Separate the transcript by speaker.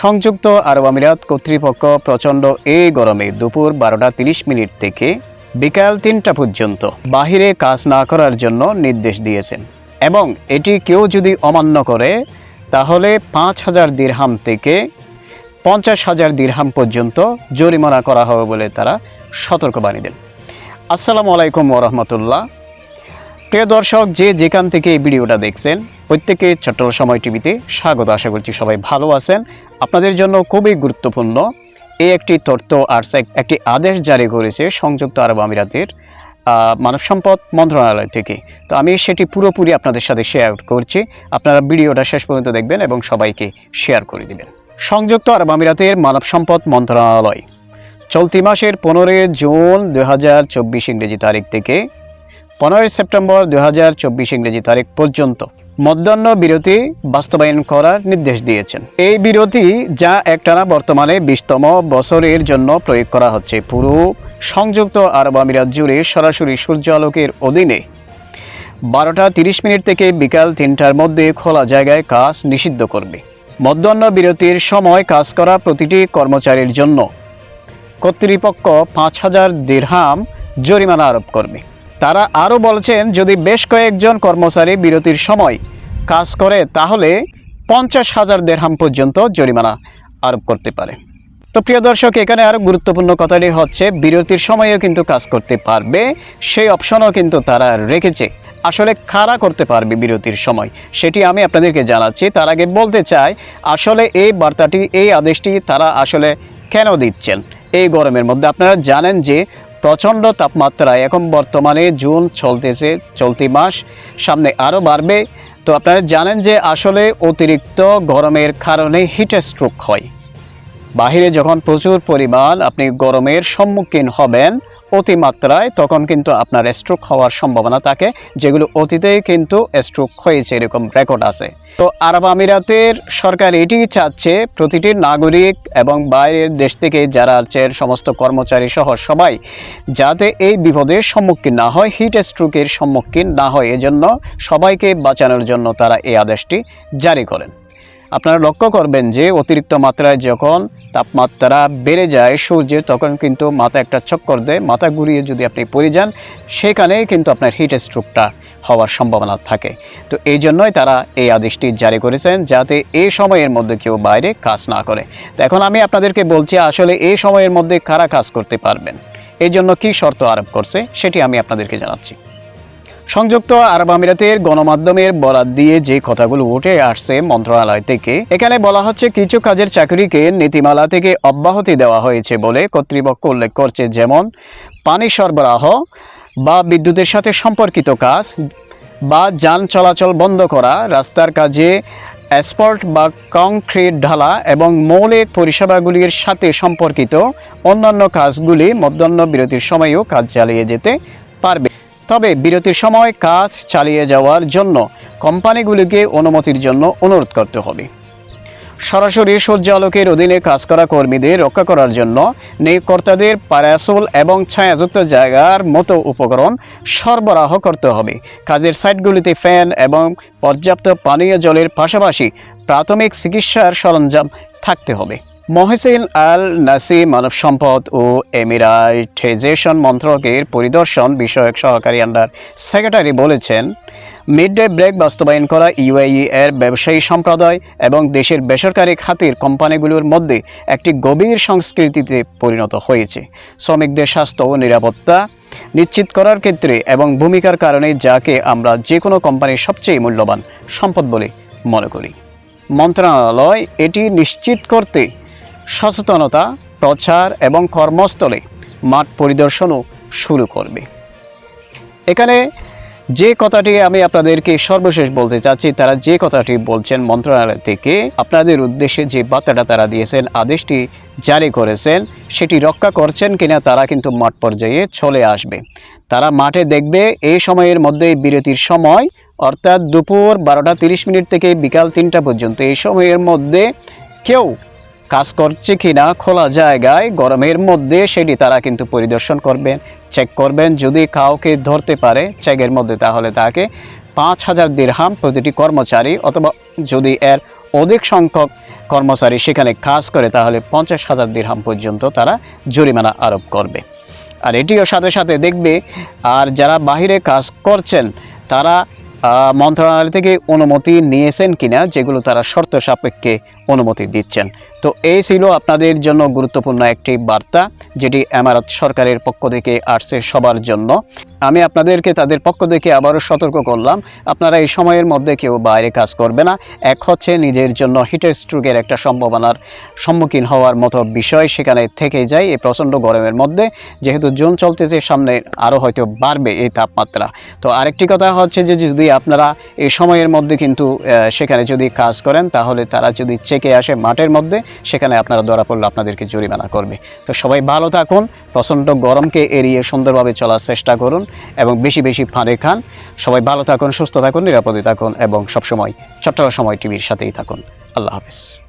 Speaker 1: সংযুক্ত আরব আমিরাত কর্তৃপক্ষ প্রচণ্ড এই গরমে দুপুর বারোটা তিরিশ মিনিট থেকে বিকাল তিনটা পর্যন্ত বাহিরে কাজ না করার জন্য নির্দেশ দিয়েছেন। এবং এটি কেউ যদি অমান্য করে, তাহলে পাঁচ হাজার দিরহাম থেকে পঞ্চাশ হাজার দিরহাম পর্যন্ত জরিমানা করা হবে বলে তারা সতর্কবাণী দেন। আসসালামু আলাইকুম ওরহমতুল্লাহ প্রিয় দর্শক, যে যেখান থেকে এই ভিডিওটা দেখছেন, প্রত্যেকে ছোট্ট সময় টিভিতে স্বাগত। আশা করছি সবাই ভালো আছেন। আপনাদের জন্য খুবই গুরুত্বপূর্ণ এই একটি তথ্য আর এক- একটি আদেশ জারি করেছে সংযুক্ত আরব আমিরাতের মানব সম্পদ মন্ত্রণালয় থেকে। তো আমি সেটি পুরোপুরি আপনাদের সাথে শেয়ার করছি। আপনারা ভিডিওটা শেষ পর্যন্ত দেখবেন এবং সবাইকে শেয়ার করে দিবেন। সংযুক্ত আরব আমিরাতের মানব সম্পদ মন্ত্রণালয়, চলতি মাসের পনেরোই জুন দু হাজার চব্বিশ ইংরেজি তারিখ থেকে পনেরোই সেপ্টেম্বর দু হাজার চব্বিশ ইংরেজি তারিখ পর্যন্ত মধ্যাহ্ন বিরতি বাস্তবায়ন করার নির্দেশ দিয়েছেন। এই বিরতি যা একটানা বর্তমানে বিশতম বছরের জন্য প্রয়োগ করা হচ্ছে। পুরো সংযুক্ত আরব আমিরাত জুড়ে সরাসরি সূর্য আলোকের অধীনে বারোটা তিরিশ মিনিট থেকে বিকাল তিনটার মধ্যে খোলা জায়গায় কাজ নিষিদ্ধ করবে। মধ্যাহ্ন বিরতির সময় কাজ করা প্রতিটি কর্মচারীর জন্য কর্তৃপক্ষ পাঁচ হাজার দিরহাম জরিমানা আরোপ করবে। তারা আরও বলছেন, যদি বেশ কয়েকজন কর্মচারী বিরতির সময় কাজ করে, তাহলে পঞ্চাশ হাজার দেড়হাম পর্যন্ত জরিমানা আরোপ করতে পারে। তো প্রিয় দর্শক, এখানে আরও গুরুত্বপূর্ণ কথাটি হচ্ছে, বিরতির সময়েও কিন্তু কাজ করতে পারবে, সেই অপশনও কিন্তু তারা রেখেছে। আসলে কারা করতে পারবে বিরতির সময়, সেটি আমি আপনাদেরকে জানাচ্ছি। তার আগে বলতে চাই, আসলে এই বার্তাটি, এই আদেশটি তারা আসলে কেন দিচ্ছেন? এই গরমের মধ্যে আপনারা জানেন যে প্রচণ্ড তাপমাত্রা এখন বর্তমানে জুন চলতেছে, চলতি মাস, সামনে আরও বাড়বে। তো আপনারা জানেন যে আসলে অতিরিক্ত গরমের কারণে হিট স্ট্রোক হয়। বাহিরে যখন প্রচুর পরিমাণ আপনি গরমের সম্মুখীন হবেন অতিমাত্রায়, তখন কিন্তু আপনার স্ট্রোক হওয়ার সম্ভাবনা থাকে, যেগুলো অতীতেই কিন্তু স্ট্রোক হয়েছে, এরকম রেকর্ড আছে। তো আরব আমিরাতের সরকার এটি চাচ্ছে, প্রতিটি নাগরিক এবং বাইরের দেশ থেকে যারা আছে, সমস্ত কর্মচারী সহ সবাই, যাতে এই বিপদের সম্মুখীন না হয় হিট স্ট্রোকের সম্মুখীন না হয়। এজন্য সবাইকে বাঁচানোর জন্য তারা এই আদেশটি জারি করেন। আপনারা লক্ষ্য করবেন যে অতিরিক্ত মাত্রায় যখন তাপমাত্রা বেড়ে যায় সূর্যের তখন কিন্তু মাথা একটা চক্কর দেয়, মাথা ঘুরিয়ে যদি আপনি পড়ে যান সেখানেই কিন্তু আপনার হিট স্ট্রোকটা হওয়ার সম্ভাবনা থাকে। তো এই জন্যই তারা এই আদেশটি জারি করেছেন যাতে এই সময়ের মধ্যে কেউ বাইরে কাজ না করে। তো এখন আমি আপনাদেরকে বলছি, আসলে এই সময়ের মধ্যে কারা কাজ করতে পারবেন? এই জন্য কী শর্ত আরোপ করছে, সেটি আমি আপনাদেরকে জানাচ্ছি। সংযুক্ত আরব আমিরাতের গণমাধ্যমের বরাত দিয়ে যে কথাগুলো উঠে আসছে মন্ত্রণালয় থেকে, এখানে বলা হচ্ছে কিছু কাজের চাকরিকে নীতিমালা থেকে অব্যাহতি দেওয়া হয়েছে বলে কর্তৃপক্ষ উল্লেখ করছে, যেমন পানি সরবরাহ বা বিদ্যুতের সাথে সম্পর্কিত কাজ বা যান চলাচল বন্ধ করা, রাস্তার কাজে অ্যাসফল্ট বা কংক্রিট ঢালা এবং মৌলিক পরিষেবাগুলির সাথে সম্পর্কিত অন্যান্য কাজগুলি মধ্যাহ্ন বিরতির সময়ও কাজ চালিয়ে যেতে পারবে। তবে বিরতির সময় কাজ চালিয়ে যাওয়ার জন্য কোম্পানিগুলিকে অনুমতির জন্য অনুরোধ করতে হবে। সরাসরি সূর্য আলোকের অধীনে কাজ করা কর্মীদের রক্ষা করার জন্য নিয়োগকর্তাদের প্যারাসোল এবং ছায়াযুক্ত জায়গার মতো উপকরণ সরবরাহ করতে হবে। কাজের সাইটগুলিতে ফ্যান এবং পর্যাপ্ত পানীয় জলের পাশাপাশি প্রাথমিক চিকিৎসার সরঞ্জাম থাকতে হবে। মহসিন আল নাসি মানব সম্পদ ও এমিরাইটাইজেশন মন্ত্রকের পরিদর্শন বিষয়ক সহকারী আন্ডার সেক্রেটারি বলেছেন মিড ডে ব্রেক বাস্তবায়ন করা ইউএই এর ব্যবসায়ী সম্প্রদায় এবং দেশের বেসরকারি খাতের কোম্পানিগুলোর মধ্যে একটি গভীর সংস্কৃতিতে পরিণত হয়েছে। শ্রমিকদের স্বাস্থ্য ও নিরাপত্তা নিশ্চিত করার ক্ষেত্রে এবং ভূমিকার কারণে যাকে আমরা যে কোনো কোম্পানির সবচেয়ে মূল্যবান সম্পদ বলে মনে করি। মন্ত্রণালয় এটি নিশ্চিত করতে সচেতনতা, প্রচার এবং কর্মস্থলে মাঠ পরিদর্শনও শুরু করবে। এখানে যে কথাটি আমি আপনাদেরকে সর্বশেষ বলতে চাচ্ছি, তারা যে কথাটি বলছেন মন্ত্রণালয় থেকে, আপনাদের উদ্দেশ্যে যে বার্তাটা তারা দিয়েছেন, আদেশটি জারি করেছেন, সেটি রক্ষা করছেন কিনা তারা কিন্তু মাঠ পর্যায়ে চলে আসবে। তারা মাঠে দেখবে এই সময়ের মধ্যে বিরতির সময়, অর্থাৎ দুপুর বারোটা তিরিশ মিনিট থেকে বিকাল তিনটা পর্যন্ত, এই সময়ের মধ্যে কেউ কাজ করছে কিনা খোলা জায়গায়, গরমের মধ্যে সেটি তারা কিন্তু পরিদর্শন করবেন চেক করবেন যদি কাউকে ধরতে পারে, চেকের মধ্যে তাহলে তাকে পাঁচ হাজার দিরহাম প্রতিটি কর্মচারী অথবা যদি এর অধিক সংখ্যক কর্মচারী সেখানে কাজ করে, তাহলে পঞ্চাশ হাজার দিরহাম পর্যন্ত তারা জরিমানা আরোপ করবে। আর এটিও সাথে সাথে দেখবে, আর যারা বাহিরে কাজ করছেন, তারা মন্ত্রণালয় থেকে অনুমতি নিয়েছেন কিনা, যেগুলো তারা শর্ত সাপেক্ষে অনুমতি দিচ্ছেন। তো এই ছিল আপনাদের জন্য গুরুত্বপূর্ণ একটি বার্তা, যেটি এমারত সরকারের পক্ষ থেকে আসছে সবার জন্য। আমি আপনাদেরকে তাদের পক্ষ থেকে আবারও সতর্ক করলাম, আপনারা এই সময়ের মধ্যে কেউ বাইরে কাজ করবে না। এক হচ্ছে নিজের জন্য হিটের স্ট্রোকের একটা সম্ভাবনার সম্মুখীন হওয়ার মতো বিষয় সেখানে থেকে যায় এই প্রচণ্ড গরমের মধ্যে। যেহেতু জুন চলতেছে, সামনে আরও হয়তো বাড়বে এই তাপমাত্রা। তো আরেকটি কথা হচ্ছে যে, যদি আপনারা এই সময়ের মধ্যে কিন্তু সেখানে যদি কাজ করেন, তাহলে তারা যদি চেকে আসে মাঠের মধ্যে, সেখানে আপনারা ধরা পড়লে আপনাদেরকে জরিমানা করবে। তো সবাই ভালো থাকুন, প্রচণ্ড গরমকে এড়িয়ে সুন্দরভাবে চলার চেষ্টা করুন এবং বেশি বেশি ফাঁড়ে খান। সবাই ভালো থাকুন, সুস্থ থাকুন, নিরাপদে থাকুন এবং সবসময়, চট্টগ্রাম সময় টিভির সাথেই থাকুন। আল্লাহ হাফিজ।